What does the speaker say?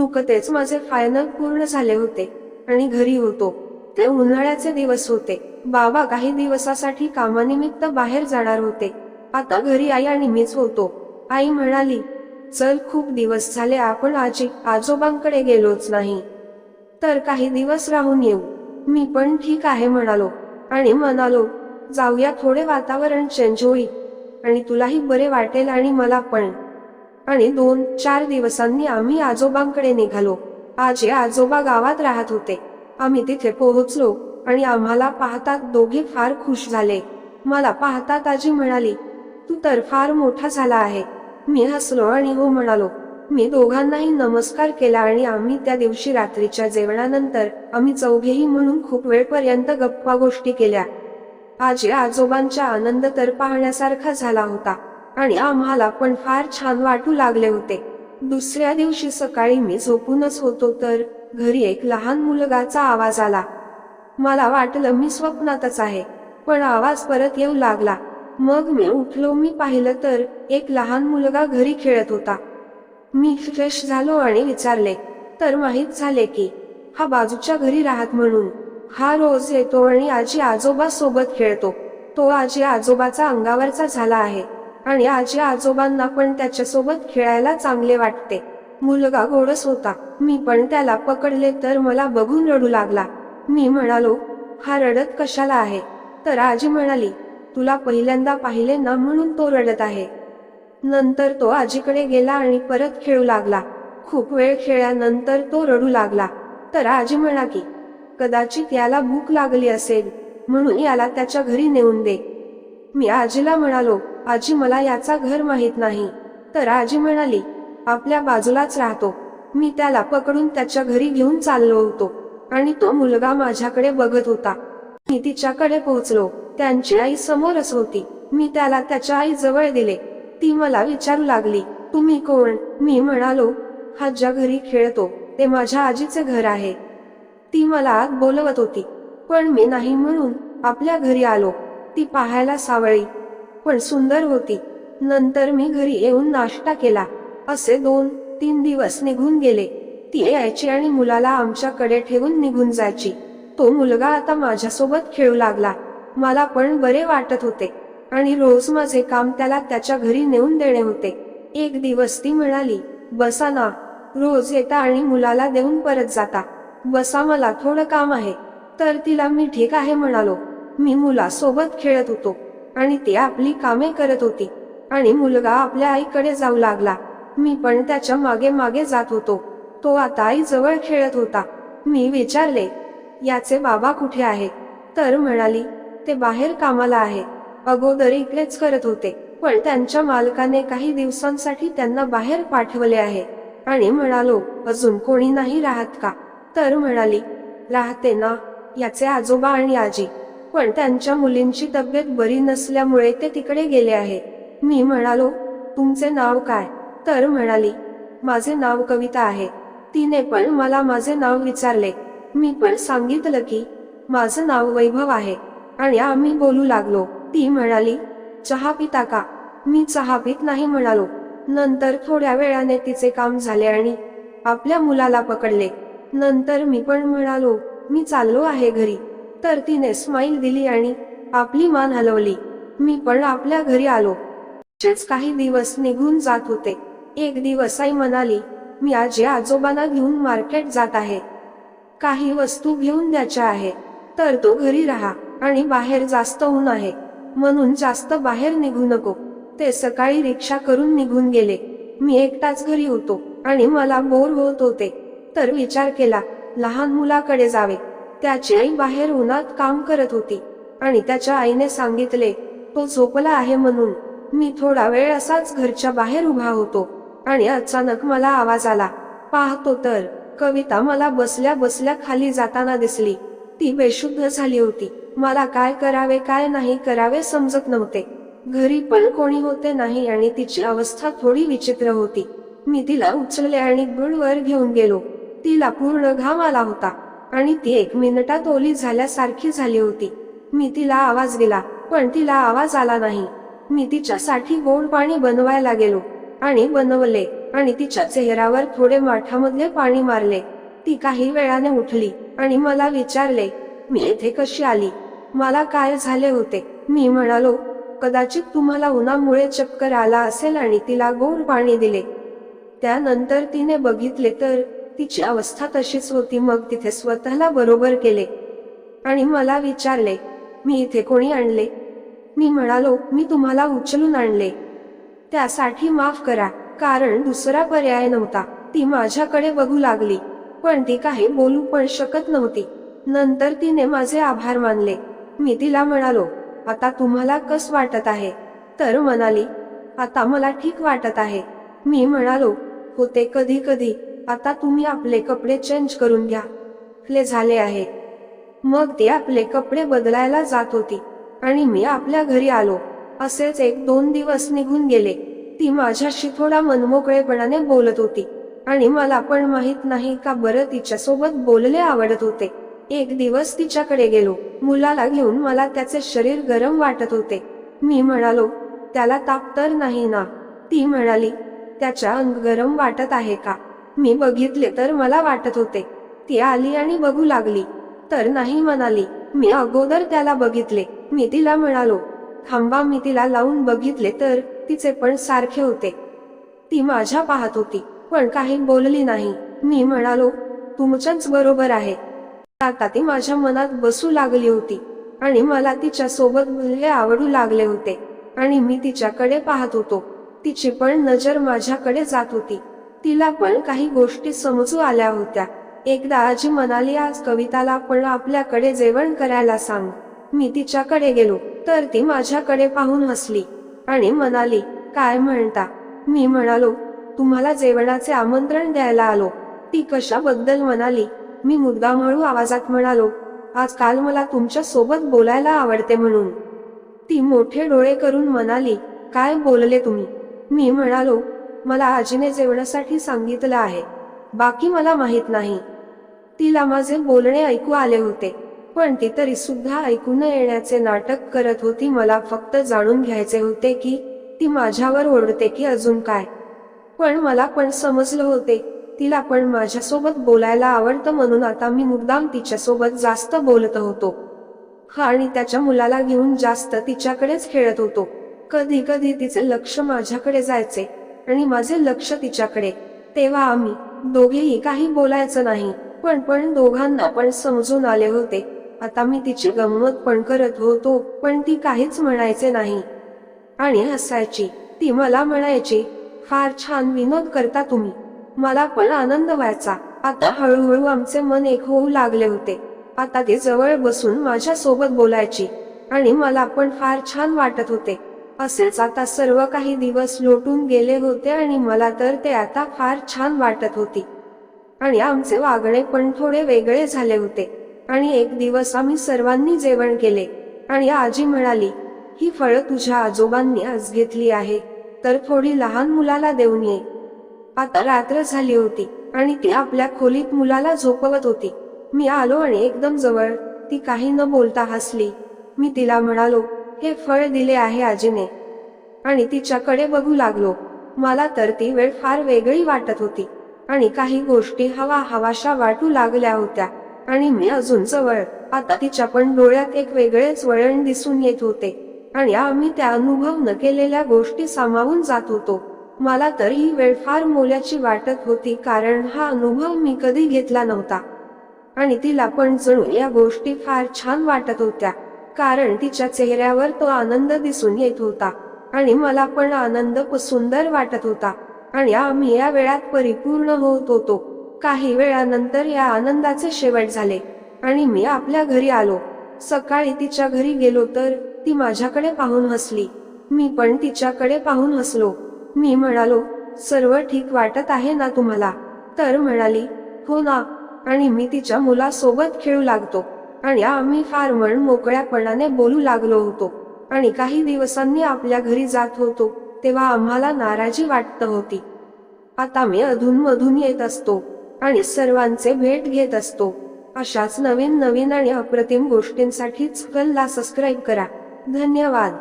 नुकतेच माझे फायनल पूर्ण झाले होते आणि घरी होतो. ते उन्हाळ्याचे दिवस होते. बाबा काही दिवसासाठी कामानिमित्त बाहेर जाणार होते. आता घरी आई आणि मीच होतो. आई म्हणाली चल खूप दिवस झाले आपण आजी आजोबांकडे गेलोच नाही. तर काही दिवस राहून येऊ. मी पण ठीक आहे म्हणालो. आणि म्हणालो जाऊया थोडे वातावरण चेंज होईल आणि तुलाही बरे वाटेल आणि मला पण. आणि दोन चार दिवसांनी आम्ही आजोबांकडे निघालो. आजी आजोबा गावात राहत होते. आम्ही तिथे पोहोचलो आणि आम्हाला पाहतात दोघे फार खुश झाले. मला पाहतात आजी म्हणाली तू तर फार मोठा झाला आहे. मी हसलो आणि हो म्हणालो मी दोघांनाही नमस्कार केला आणि आम्ही त्या दिवशी रात्रीच्या जेवणानंतर आम्ही चौघेही म्हणून खूप वेळपर्यंत गप्पा गोष्टी केल्या. आजी आजोबांचा आनंद तर पाहण्यासारखा झाला होता. आणि आम्हाला पण फार छान वाटू लागले होते. दुसऱ्या दिवशी सकाळी मी झोपूनच होतो तर घरी एक लहान मुलगाचा आवाज आला. मला वाटलं मी स्वप्नातच आहे पण आवाज परत येऊ लागला. मग मी उठलो मी पाहिलं तर एक लहान मुलगा घरी खेळत होता. मी फ्रेश झालो आणि विचारले तर माहीत झाले की हा बाजूच्या घरी राहत म्हणून. हा रोज येतो आणि आजी आजोबा सोबत खेळतो. तो आजी आजोबाचा अंगावरचा झाला आहे. आणि आजी आजोबांना पण त्याच्यासोबत खेळायला चांगले वाटते. मुलगा गोडस होता. मी पण त्याला पकडले तर मला बघून रडू लागला. मी म्हणालो हा रडत कशाला आहे? तर आजी म्हणाली तुला पहिल्यांदा पाहिले ना म्हणून तो रडत आहे. नंतर तो आजीकडे गेला आणि परत खेळू लागला. खूप वेळ खेळल्यानंतर तो रडू लागला. तर आजी म्हणा की कदाचित याला भूक लागली असेल म्हणून याला त्याच्या घरी नेऊन दे. मी आजीला म्हणालो आजी मला याचा घर माहीत नाही. तर आजी म्हणाली आपल्या बाजूलाच राहतो. मी त्याला पकडून त्याच्या घरी घेऊन चाललो होतो. आणि तो मुलगा माझ्याकडे बघत होता. मी तिच्याकडे पोहोचलो. त्यांची आई समोरच होती. मी त्याला त्याच्या आई जवळ दिले. ती मला विचारू लागली तुम्ही कोण? मी म्हणालो हा ज्या घरी खेळतो ते माझ्या आजीचे घर आहे. ती मला आत बोलवत होती. पण मी नाही म्हणून आपल्या घरी आलो. ती पाहायला सावळी. पण सुंदर होती. नंतर मी घरी येऊन नाश्ता केला. असे दोन तीन दिवस निघून गेले. ती यायची आणि मुलाला आमच्याकडे ठेवून निघून जायची. तो मुलगा आता माझ्यासोबत खेळू लागला. मला पण बरे वाटत होते. आणि रोज माझे काम त्याला त्याच्या घरी नेऊन देणे होते. एक दिवस ती म्हणाली बसा ना. रोज येता आणि मुलाला देऊन परत जाता. बसा मला थोडं काम आहे. तर तिला मी ठीक आहे म्हणालो. मी मुलासोबत खेळत होतो. आणि ती आपली कामे करत होती. आणि मुलगा आपल्या आईकडे जाऊ लागला. मी पण त्याच्यामागे मागे जात होतो. तो आता आई जवळ खेळत होता. मी विचारले याचे बाबा कुठे आहे? तर म्हणाली ते बाहेर कामाला आहे. अगोदर इकडेच करत होते. पण त्यांच्या मालकाने काही दिवसांसाठी त्यांना बाहेर पाठवले आहे. आणि म्हणालो अजून कोणी नाही राहत का? तर म्हणाली राहते ना याचे आजोबा आणि आजी. पण त्यांच्या मुलींची तब्येत बरी नसल्यामुळे ते तिकडे गेले आहे. मी म्हणालो तुमचे नाव काय? तर म्हणाली माझे नाव कविता आहे. तिने पण मला माझे नाव विचारले. मी पण सांगितलं की माझं नाव वैभव आहे. आणि आम्ही बोलू लागलो. ती म्हणाली चहा पिता का? मी चहा पित नाही म्हणालो. नंतर थोड्या वेळाने तिचे काम झाले आणि आपल्या मुलाला पकडले. नंतर मी पण म्हणालो मी चाललो आहे घरी. तर तिने स्माईल दिली आणि आपली मान हलवली. मी पण आपल्या घरी आलो. असेच काही दिवस निघून जात होते. एक दिवस आई म्हणाली मी आजी आजोबांना घेऊन मार्केट जात आहे. काही वस्तू घेऊन द्यायच्या आहे. तर तो घरी राहा आणि बाहेर जास्त ऊन आहे. म्हणून जास्त बाहेर निघू नको. ते सकाळी रिक्षा करून निघून गेले. मी एकटाच घरी होतो आणि मला बोर होत होते. तर विचार केला लहान मुलाकडे जावे. त्याची आई बाहेर उन्हात काम करत होती. आणि त्याच्या आईने सांगितले तो झोपला आहे म्हणून. मी थोडा वेळ असाच घरच्या बाहेर उभा होतो. आणि अचानक मला आवाज आला. पाहतो तर. कविता मला बसल्या बसल्या खाली जाताना दिसली. ती बेशुद्ध झाली होती. मला काय करावे काय नाही करावे समजत नव्हते. घरी पण कोणी होते नाही आणि तिची अवस्था थोडी विचित्र होती. मी तिला उचलले आणि गुळवर घेऊन गेलो. तिला पूर्ण घाम आला होता. आणि ती एक मिनिटात ओली झाल्यासारखी झाली होती. मी तिला आवाज दिला पण तिला आवाज आला नाही. मी तिच्यासाठी गोड पाणी बनवायला गेलो आणि बनवले आणि तिच्या चेहऱ्यावर थोडे माठामधले पाणी मारले. ती काही वेळाने उठली आणि मला विचारले मी इथे कशी आली? मला काय झाले होते? मी म्हणालो कदाचित तुम्हाला उन्हामुळे चक्कर आला असेल आणि तिला गोड पाणी दिले. त्यानंतर तिने बघितले तर तिची अवस्था तशीच होती. मग तिथे स्वतःला बरोबर केले आणि मला विचारले मी इथे कोणी आणले? मी म्हणालो मी तुम्हाला उचलून आणले. त्यासाठी माफ करा कारण दुसरा पर्याय नव्हता. ती माझ्याकडे बघू लागली पण ती काही बोलू पण शकत नव्हती. नंतर तिने माझे आभार मानले. मी तिला म्हणालो आता तुम्हाला कस वाटत आहे? तर म्हणाली आता मला ठीक वाटत आहे. मी म्हणालो होते कधी कधी. आता तुम्ही आपले कपडे चेंज करून घ्या. आपले झाले आहे. मग ती आपले कपडे बदलायला जात होती. आणि मी आपल्या घरी आलो. असेच एक दोन दिवस निघून गेले. ती माझ्याशी थोडा मनमोकळेपणाने बोलत होती. आणि मला पण माहीत नाही का बरं तिच्यासोबत बोलले आवडत होते. एक दिवस तिच्याकडे गेलो. मुलाला घेऊन मला त्याचे शरीर गरम वाटत होते. मी म्हणालो त्याला ताप तर नाही ना. ती म्हणाली त्याच्या अंग गरम वाटत आहे का? मी बघितले तर मला वाटत होते. ती आली आणि बघू लागली. तर नाही म्हणाली. मी अगोदर त्याला बघितले. मी तिला मिळालो. थांबा मी तिला लावून बघितले तर तिचे पण सारखे होते. ती माझ्या पाहत होती पण काही बोलली नाही. मी म्हणालो तुमच्याच बरोबर आहे. आता ती माझ्या मनात बसू लागली होती आणि मला तिच्या सोबत मुलगे आवडू लागले होते आणि मी तिच्याकडे पाहत होतो. तिची पण नजर माझ्याकडे जात होती. तिला पण काही गोष्टी समजू आल्या होत्या. एकदा आजी म्हणाली आज कविताला पण आपल्याकडे जेवण करायला सांग. मी तिच्याकडे गेलो तर ती माझ्याकडे पाहून हसली आणि म्हणाली काय म्हणता? मी म्हणालो तुम्हाला जेवणाचे आमंत्रण द्यायला आलो. ती कशाबद्दल म्हणाली? मी मुद्दामळू आवाजात म्हणालो आजकाल मला तुमच्यासोबत बोलायला आवडते म्हणून. ती मोठे डोळे करून म्हणाली काय बोलले तुम्ही? मी म्हणालो मला आजीने जेवणासाठी सांगितलं आहे. बाकी मला माहीत नाही. तिला माझे बोलणे ऐकू आले होते पण ती तरी सुद्धा ऐकू न येण्याचे नाटक करत होती. मला फक्त जाणून घ्यायचे होते की ती माझ्यावर ओरडते की अजून काय. पण मला पण समजलं होते तिला पण माझ्यासोबत बोलायला आवडतं म्हणून आता मी मुद्दाम तिच्यासोबत जास्त बोलत होतो. हा आणि त्याच्या मुलाला घेऊन जास्त तिच्याकडेच खेळत होतो. कधी कधी तिचे लक्ष माझ्याकडे जायचे आणि माझे लक्ष तिच्याकडे. तेव्हा आम्ही दोघेही काही बोलायचं नाही पण पण दोघांना पण समजून आले होते. आता मी तिची गंमत पण करत होतो पण ती काहीच म्हणायचे नाही. आणि हसायची. ती मला म्हणायची फार छान विनोद करता तुम्ही. मला पण आनंद व्हायचा. आता हळूहळू आमचे मन एक होऊ लागले होते. आता ते जवळ बसून माझ्या सोबत बोलायची. आणि मला पण फार छान वाटत होते. असेच आता सर्व काही दिवस लोटून गेले होते आणि मला तर ते आता फार छान वाटत होती. आणि आमचे वागणे पण थोडे वेगळे झाले होते. आणि एक दिवस आम्ही सर्वांनी जेवण केले. आणि आजी म्हणाली ही फळं तुझ्या आजोबांनी आज घेतली आहे. तर थोडी लहान मुलाला देऊन ये. आता रात्र झाली होती आणि ती आपल्या खोलीत मुलाला झोपवत होती. मी आलो आणि एकदम जवळ ती काही न बोलता हसली. मी तिला म्हणालो हे फळ दिले आहे आजीने. आणि तिच्याकडे बघू लागलो. मला तर ती वेळ फार वेगळी वाटत होती. आणि काही गोष्टी हवा हवाशा वाटू लागल्या होत्या. आणि मी अजून जवळ. आता तिच्या पण डोळ्यात एक वेगळेच वळण दिसून येत होते. आणि आम्ही त्या अनुभव न केलेल्या गोष्टी सामावून जात होतो. मला तर ही वेळ फार मोल्याची वाटत होती कारण हा अनुभव मी कधी घेतला नव्हता. आणि तिला पण जणू या गोष्टी फार छान वाटत होत्या. कारण तिच्या चेहऱ्यावर तो आनंद दिसून येत होता आणि मला पण आनंद प- सुंदर वाटत होता. आणि आम्ही या वेळात परिपूर्ण होत होतो. काही वेळानंतर या आनंदाचे शेवट झाले आणि मी आपल्या घरी आलो. सकाळी तिच्या घरी गेलो तर ती माझ्याकडे पाहून हसली. मी पण तिच्याकडे पाहून हसलो. मी म्हणालो सर्व ठीक वाटत आहे ना तुम्हाला? तर म्हणाली हो ना. आणि मी तिच्या मुलासोबत खेळू लागतो. आणि आम्ही फार मन मोकळ्यापणाने बोलू लागलो होतो. आणि काही दिवसांनी आपल्या घरी जात होतो तेव्हा आम्हाला नाराजी वाटत होती. आता मी अधूनमधून येत असतो आणि सर्वांचे भेट घेत असतो. अशाच नवीन नवीन आणि अप्रतिम गोष्टींसाठी चॅनलला सबस्क्राईब करा. धन्यवाद.